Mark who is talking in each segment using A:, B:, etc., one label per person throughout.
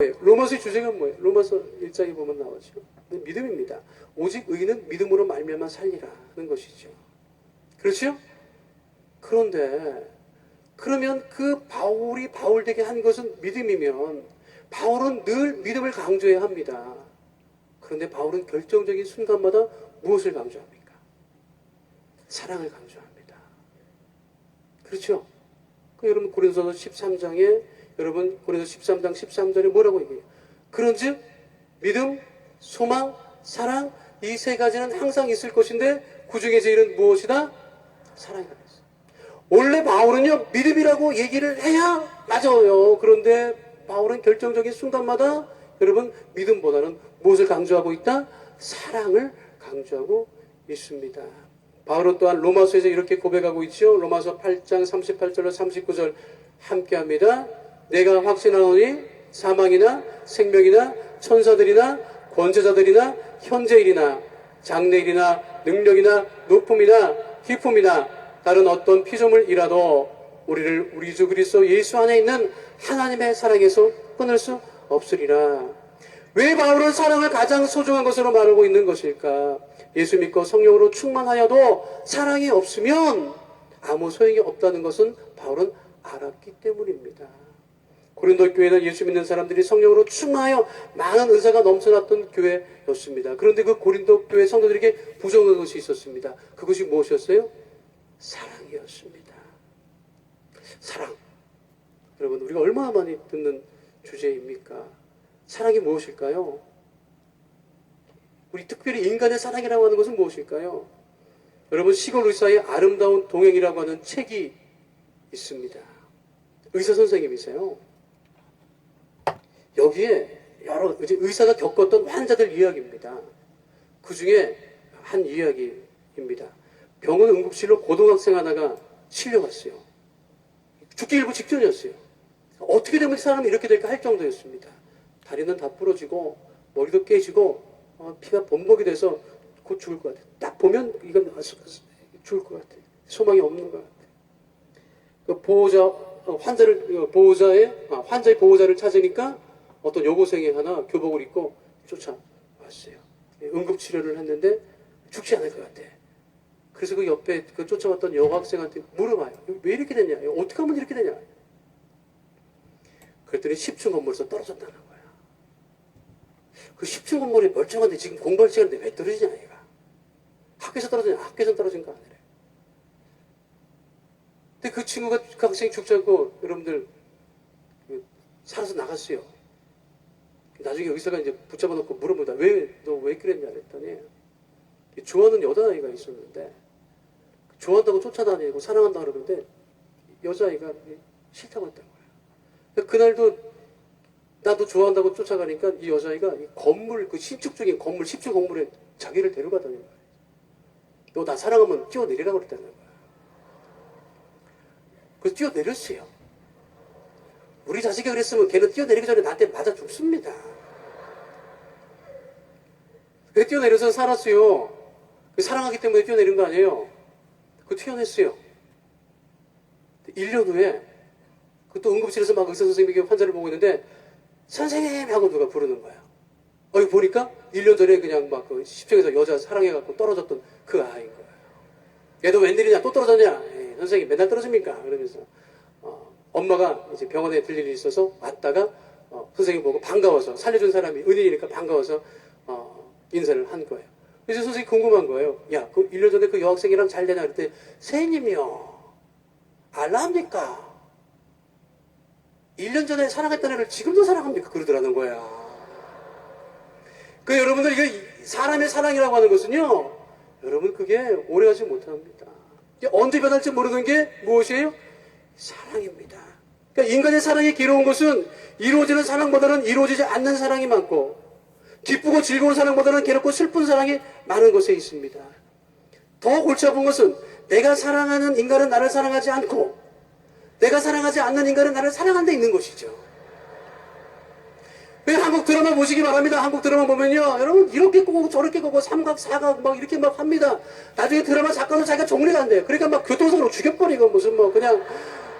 A: 로마서의 주제가 뭐예요? 로마서 1장에 보면 나오죠. 네, 믿음입니다. 오직 의인은 믿음으로 말미암아 살리라는 것이죠. 그렇죠? 그런데 그러면 그 바울이 바울 되게 한 것은 믿음이면 바울은 늘 믿음을 강조해야 합니다. 그런데 바울은 결정적인 순간마다 무엇을 강조합니까? 사랑을 강조합니다. 그렇죠? 그 여러분 고린도서 13장에 여러분 고린도서 13장 13절에 뭐라고 얘기해요? 그런즉 믿음, 소망, 사랑 이 세 가지는 항상 있을 것인데 그 중에 제일은 무엇이다? 사랑이다. 원래 바울은요 믿음이라고 얘기를 해야 맞아요. 그런데 바울은 결정적인 순간마다 여러분 믿음보다는 무엇을 강조하고 있다? 사랑을 강조하고 있습니다. 바울은 또한 로마서에서 이렇게 고백하고 있죠. 로마서 8장 38절로 39절 함께합니다. 내가 확신하노니 사망이나 생명이나 천사들이나 권세자들이나 현재일이나 장래일이나 능력이나 높음이나 기품이나 다른 어떤 피조물이라도 우리를 우리 주 그리스도 예수 안에 있는 하나님의 사랑에서 끊을 수 없으리라. 왜 바울은 사랑을 가장 소중한 것으로 말하고 있는 것일까? 예수 믿고 성령으로 충만하여도 사랑이 없으면 아무 소용이 없다는 것은 바울은 알았기 때문입니다. 고린도 교회는 예수 믿는 사람들이 성령으로 충만하여 많은 은사가 넘쳐났던 교회였습니다. 그런데 그 고린도 교회 성도들에게 부정한 것이 있었습니다. 그것이 무엇이었어요? 사랑이었습니다. 사랑. 여러분, 우리가 얼마나 많이 듣는 주제입니까? 사랑이 무엇일까요? 우리 특별히 인간의 사랑이라고 하는 것은 무엇일까요? 여러분, 시골 의사의 아름다운 동행이라고 하는 책이 있습니다. 의사 선생님이세요. 여기에 여러 의사가 겪었던 환자들 이야기입니다. 그 중에 한 이야기입니다. 병원 응급실로 고등학생 하나가 실려갔어요. 죽기 일부 직전이었어요. 어떻게 되면 이 사람이 이렇게 될까 할 정도였습니다. 다리는 다 부러지고 머리도 깨지고 어, 피가 범벅이 돼서 곧 죽을 것 같아요. 딱 보면 이건 아, 수- 죽을 것 같아요. 소망이 없는 것 같아요. 그 보호자 어, 환자를 어, 보호자의 아, 환자의 보호자를 찾으니까 어떤 여고생이 하나 교복을 입고 쫓아왔어요. 예, 응급 치료를 했는데 죽지 않을 것 같아. 그래서 그 옆에 그 쫓아왔던 여학생한테 물어봐요. 왜 이렇게 됐냐? 어떻게 하면 이렇게 되냐? 그랬더니 10층 건물에서 떨어졌다는 거야. 그 10층 건물이 멀쩡한데 지금 공부할 시간인데 왜 떨어지냐, 얘가. 학교에서 떨어지냐? 학교에서 떨어진 거 아니래. 근데 그 친구가 그 학생이 죽지 않고 여러분들 그 살아서 나갔어요. 나중에 의사가 이제 붙잡아 놓고 물어보다 왜 너 왜 그랬냐 그랬더니 좋아하는 여자아이가 있었는데 좋아한다고 쫓아다니고 사랑한다 그러는데 여자아이가 싫다고 했던 거예요. 그러니까 그날도 나도 좋아한다고 쫓아가니까 이 여자아이가 이 건물 그 신축적인 건물 10층 건물에 자기를 데려가다는 거예요. 너 나 사랑하면 뛰어내리라고 그랬다는 거야. 그래서 뛰어내렸어요. 우리 자식이 그랬으면 걔는 뛰어내리기 전에 나한테 맞아 죽습니다. 그래 뛰어내려서 살았어요. 그 사랑하기 때문에 뛰어내린 거 아니에요. 그 튀어냈어요. 1년 후에 그 또 응급실에서 막 의사 선생님이 환자를 보고 있는데 선생님 하고 누가 부르는 거야. 어, 이 보니까 1년 전에 그냥 막그 10층에서 여자 사랑해갖고 떨어졌던 그 아이인 거예요. 얘도 웬일이냐 또 떨어졌냐 에이, 선생님 맨날 떨어집니까 그러면서 어, 엄마가 이제 병원에 들릴 일이 있어서 왔다가 어, 선생님 보고 반가워서 살려준 사람이 은인이니까 반가워서 어, 인사를 한 거예요. 그래서 선생님이 궁금한 거예요. 야 그 1년 전에 그 여학생이랑 잘 되냐? 그랬더니 선생님이요. 알랍니까? 1년 전에 사랑했던 애를 지금도 사랑합니까? 그러더라는 거야. 그 여러분들 이거 사람의 사랑이라고 하는 것은요 여러분 그게 오래가지 못합니다. 언제 변할지 모르는 게 무엇이에요? 사랑입니다. 그러니까 인간의 사랑이 괴로운 것은 이루어지는 사랑보다는 이루어지지 않는 사랑이 많고 기쁘고 즐거운 사랑보다는 괴롭고 슬픈 사랑이 많은 것에 있습니다. 더 골치 아픈 것은 내가 사랑하는 인간은 나를 사랑하지 않고 내가 사랑하지 않는 인간은 나를 사랑한 데 있는 것이죠. 왜 한국 드라마 보시기 바랍니다. 한국 드라마 보면요. 여러분, 이렇게 꼬고 저렇게 꼬고 삼각, 사각 막 이렇게 막 합니다. 나중에 드라마 작가도 자기가 정리가 안 돼요. 그러니까 막 교통사고로 죽여버리고 무슨 뭐 그냥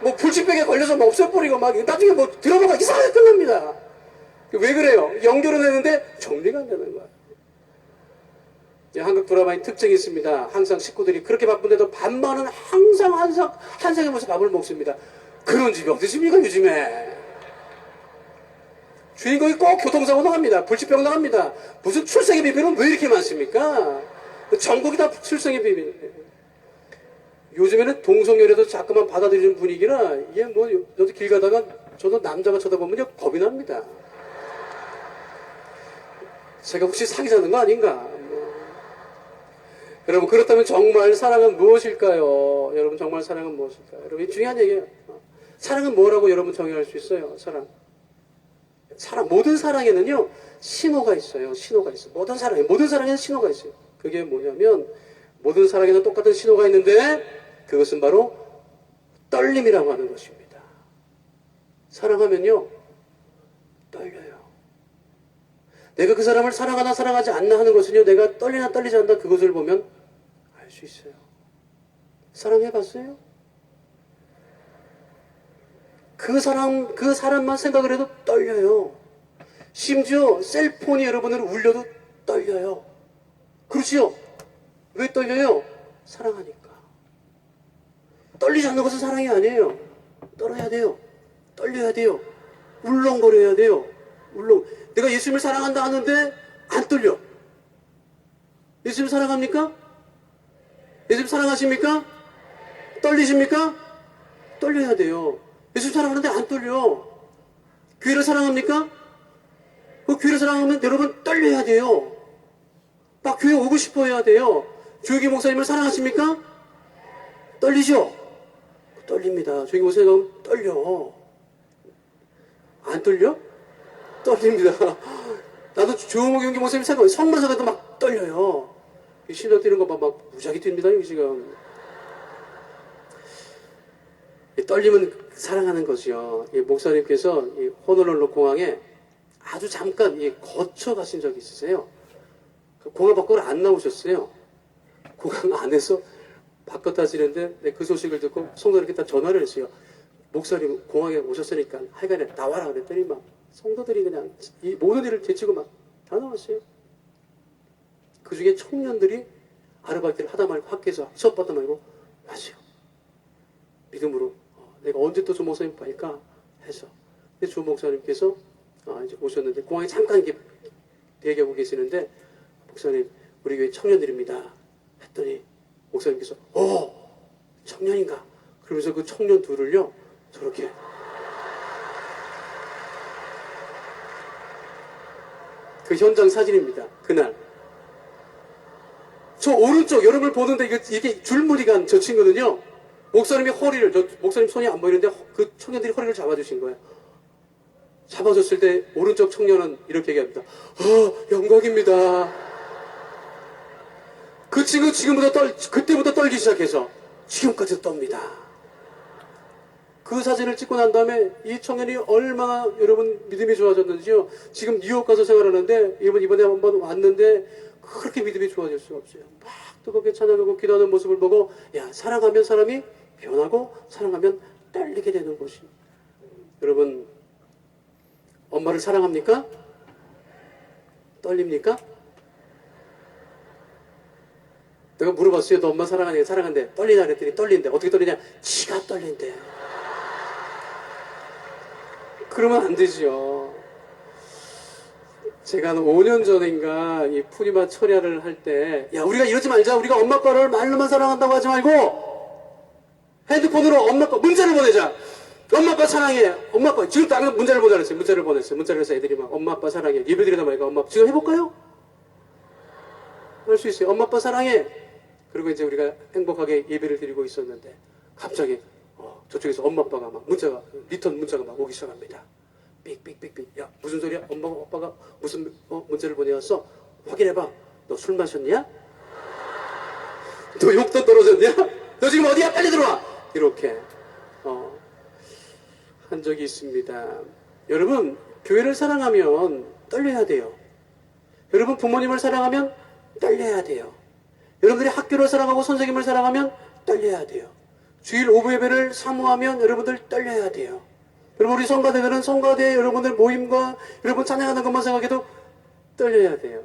A: 뭐 불치병에 걸려서 뭐 없애버리고 막 나중에 뭐 드라마가 이상하게 끝납니다. 왜 그래요? 연결은 했는데 정리가 안 되는. 이 한국 드라마의 특징이 있습니다. 항상 식구들이 그렇게 바쁜데도 밤만은 항상 항상 한상에 모서 밥을 먹습니다. 그런 집이 어디십니까 요즘에? 주인공이 꼭 교통사고 나갑니다. 불치병 나갑니다. 무슨 출생의 비밀은 왜 이렇게 많습니까? 전국이 다 출생의 비밀. 요즘에는 동성연애도 자꾸만 받아들이는 분위기라 이게 뭐 저도 길 가다가 저도 남자가 쳐다보면 겁이 납니다. 제가 혹시 사귀자는 거 아닌가? 뭐. 여러분 그렇다면 정말 사랑은 무엇일까요? 여러분 정말 사랑은 무엇일까요? 여러분 이 중요한 얘기예요. 사랑은 뭐라고 여러분 정의할 수 있어요? 사랑. 사랑 모든 사랑에는요 신호가 있어요. 신호가 있어요. 모든 사랑에 모든 사랑에는 신호가 있어요. 그게 뭐냐면 모든 사랑에는 똑같은 신호가 있는데 그것은 바로 떨림이라고 하는 것입니다. 사랑하면요 떨려요. 내가 그 사람을 사랑하나 사랑하지 않나 하는 것은요 내가 떨리나 떨리지 않나 그것을 보면 알 수 있어요. 사랑해봤어요? 그 사람 그 사람만 생각을 해도 떨려요. 심지어 셀폰이 여러분을 울려도 떨려요. 그렇지요? 왜 떨려요? 사랑하니까. 떨리지 않는 것은 사랑이 아니에요. 떨어야 돼요. 떨려야 돼요. 울렁거려야 돼요. 울렁. 내가 예수님을 사랑한다 하는데 안 떨려. 예수님 사랑합니까? 예수님 사랑하십니까? 떨리십니까? 떨려야 돼요. 예수님 사랑하는데 안 떨려. 교회를 사랑합니까? 그 교회를 사랑하면 여러분 떨려야 돼요. 막 교회 오고 싶어 해야 돼요. 조기 목사님을 사랑하십니까? 떨리죠? 떨립니다. 조기 목사님 가면 떨려. 안 떨려? 떨립니다. 나도 조목이 경기 목사님 생각, 성만 생각도 막 떨려요. 이 신호 뛰는 거 봐, 막 무지하게 뜁니다, 지금. 이 떨림은 사랑하는 것이요. 이 목사님께서 이 호놀룰루 공항에 아주 잠깐 이 거쳐 가신 적이 있으세요. 그 공항 밖으로 안 나오셨어요. 공항 안에서 바깥 하시는데 네, 그 소식을 듣고 성도들에게 다 전화를 했어요. 목사님 공항에 오셨으니까 하여간에 나와라 그랬더니 막 성도들이 그냥 이 모든 일을 제치고 막 다 나왔어요. 그 중에 청년들이 아르바이트를 하다 말고 학교에서 수업 받다 말고 맞아요. 믿음으로 어, 내가 언제 또 조 목사님 봐니까? 해서. 근데 조 목사님께서 아, 이제 오셨는데 공항에 잠깐 이렇게 대기하고 계시는데 목사님 우리 교회 청년들입니다. 했더니 목사님께서 어 청년인가? 그러면서 그 청년 둘을요 저렇게. 그 현장 사진입니다 그날. 저 오른쪽 여러분을 보는데 이게 줄무늬 간 저 친구는요 목사님이 허리를 저 목사님 손이 안 보이는데 허- 그 청년들이 허리를 잡아주신 거예요 잡아줬을 때 오른쪽 청년은 이렇게 얘기합니다 어 영광입니다 그 친구 지금부터 떨 그때부터 떨기 시작해서 지금까지 떱니다 그 사진을 찍고 난 다음에 이 청년이 얼마나 여러분 믿음이 좋아졌는지요. 지금 뉴욕 가서 생활하는데 이번 이번에 한번 왔는데 그렇게 믿음이 좋아질 수가 없어요. 막 뜨겁게 찬양하고 기도하는 모습을 보고 야 사랑하면 사람이 변하고 사랑하면 떨리게 되는 것이. 여러분 엄마를 사랑합니까? 떨립니까? 내가 물어봤어요. 너 엄마 사랑하냐? 사랑한대. 떨리냐? 그랬더니 떨린대. 어떻게 떨리냐? 지가 떨린대. 그러면 안 되지요. 제가 한 5년 전인가 이 푸니마 철야를 할 때, 야, 우리가 이러지 말자. 우리가 엄마 아빠를 말로만 사랑한다고 하지 말고, 핸드폰으로 엄마 아빠 문자를 보내자. 엄마 아빠 사랑해. 엄마 아빠, 지금 딱 문자를 보내랬어요. 문자를 보냈어요. 문자를 해서 애들이 막 엄마 아빠 사랑해. 예배 드리다 말까 엄마. 지금 해볼까요? 할 수 있어요. 엄마 아빠 사랑해. 그리고 이제 우리가 행복하게 예배를 드리고 있었는데, 갑자기 어, 저쪽에서 엄마 아빠가 막 문자가 리턴 문자가 막 오기 시작합니다. 삑삑삑삑. 야 무슨 소리야? 엄마가 아빠가 무슨 어, 문자를 보내왔어? 확인해봐. 너 술 마셨냐? 너 욕도 떨어졌냐? 너 지금 어디야? 빨리 들어와. 이렇게 어, 한 적이 있습니다. 여러분 교회를 사랑하면 떨려야 돼요. 여러분 부모님을 사랑하면 떨려야 돼요. 여러분들이 학교를 사랑하고 선생님을 사랑하면 떨려야 돼요. 주일 오후 예배를 사모하면 여러분들 떨려야 돼요. 여러분 우리 성가대들은 성가대 여러분들 모임과 여러분 찬양하는 것만 생각해도 떨려야 돼요.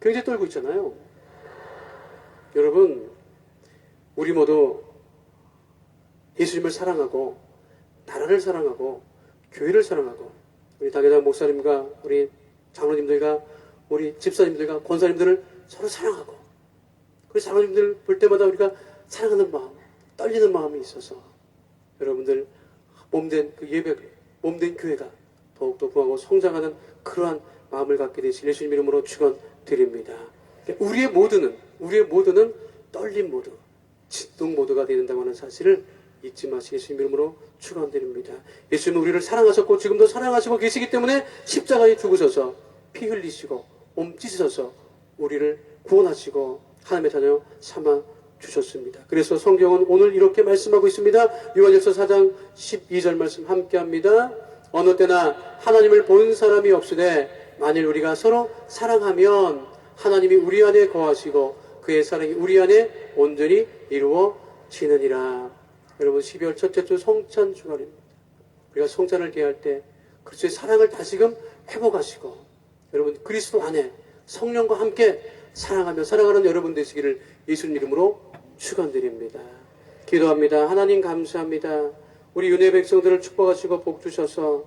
A: 굉장히 떨고 있잖아요. 여러분 우리 모두 예수님을 사랑하고 나라를 사랑하고 교회를 사랑하고 우리 당회장 목사님과 우리 장로님들과 우리 집사님들과 권사님들을 서로 사랑하고 우리 장로님들 볼 때마다 우리가 사랑하는 마음, 떨리는 마음이 있어서 여러분들 몸된 그 예배, 몸된 교회가 더욱더 부하고 성장하는 그러한 마음을 갖게 되실 예수님 이름으로 축원드립니다. 우리의 모두는 우리의 모두는 떨림 모두, 진동 모두가 되는다고 하는 사실을 잊지 마시 예수님 이름으로 축원드립니다. 예수님은 우리를 사랑하셨고 지금도 사랑하시고 계시기 때문에 십자가에 죽으셔서 피 흘리시고 몸 찢으셔서 우리를 구원하시고 하나님의 자녀 삼아 주셨습니다. 그래서 성경은 오늘 이렇게 말씀하고 있습니다. 요한일서 4장 12절 말씀 함께 합니다. 어느 때나 하나님을 본 사람이 없으되 만일 우리가 서로 사랑하면 하나님이 우리 안에 거하시고 그의 사랑이 우리 안에 온전히 이루어지느니라. 여러분 12월 첫째 주 성찬 주간입니다. 우리가 성찬을 계할 때 그리스도의 사랑을 다시금 회복하시고 여러분 그리스도 안에 성령과 함께 사랑하며 사랑하는 여러분 되시기를 예수님 이름으로 축원드립니다. 기도합니다. 하나님 감사합니다. 우리 윤회 백성들을 축복하시고 복 주셔서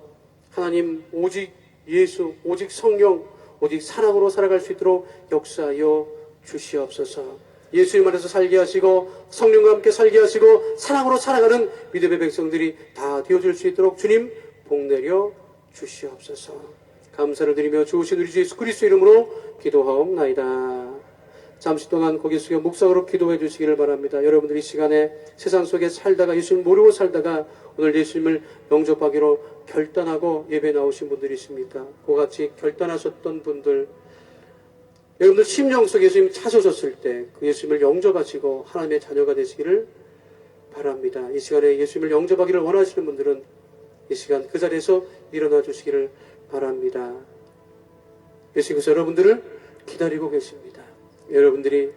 A: 하나님 오직 예수 오직 성령 오직 사랑으로 살아갈 수 있도록 역사하여 주시옵소서. 예수님 안에서 살게 하시고 성령과 함께 살게 하시고 사랑으로 살아가는 믿음의 백성들이 다 되어줄 수 있도록 주님 복 내려 주시옵소서. 감사를 드리며 주오신 우리 주 예수 그리스도 이름으로 기도하옵나이다. 잠시 동안 고개 숙여 묵상으로 기도해 주시기를 바랍니다. 여러분들이 이 시간에 세상 속에 살다가 예수님 모르고 살다가 오늘 예수님을 영접하기로 결단하고 예배 나오신 분들이 있습니까? 그같이 결단하셨던 분들 여러분들 심령 속에 예수님 찾아오셨을 때 그 예수님을 영접하시고 하나님의 자녀가 되시기를 바랍니다. 이 시간에 예수님을 영접하기를 원하시는 분들은 이 시간 그 자리에서 일어나 주시기를 바랍니다. 예수님께서 여러분들을 기다리고 계십니다. 여러분들이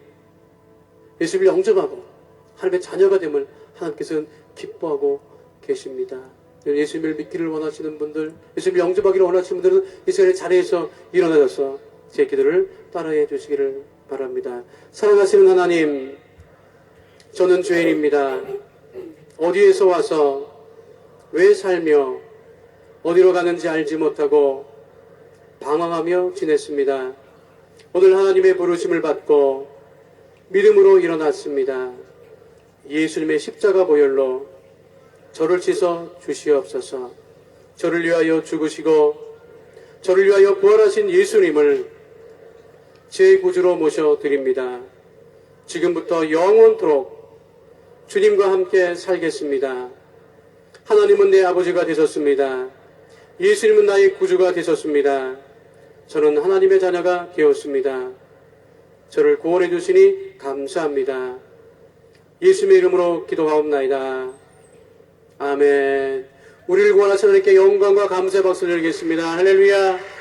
A: 예수님을 영접하고 하나님의 자녀가 됨을 하나님께서는 기뻐하고 계십니다. 예수님을 믿기를 원하시는 분들, 예수님을 영접하기를 원하시는 분들은 이 시간에 자리에서 일어나셔서 제 기도를 따라해 주시기를 바랍니다. 사랑하시는 하나님, 저는 죄인입니다. 어디에서 와서 왜 살며 어디로 가는지 알지 못하고 방황하며 지냈습니다. 오늘 하나님의 부르심을 받고 믿음으로 일어났습니다. 예수님의 십자가 보혈로 저를 씻어 주시옵소서. 저를 위하여 죽으시고 저를 위하여 부활하신 예수님을 제 구주로 모셔 드립니다. 지금부터 영원토록 주님과 함께 살겠습니다. 하나님은 내 아버지가 되셨습니다. 예수님은 나의 구주가 되셨습니다. 저는 하나님의 자녀가 되었습니다. 저를 구원해 주시니 감사합니다. 예수님의 이름으로 기도하옵나이다. 아멘. 우리를 구원하신 하나님께 영광과 감사의 박수를 드리겠습니다. 할렐루야.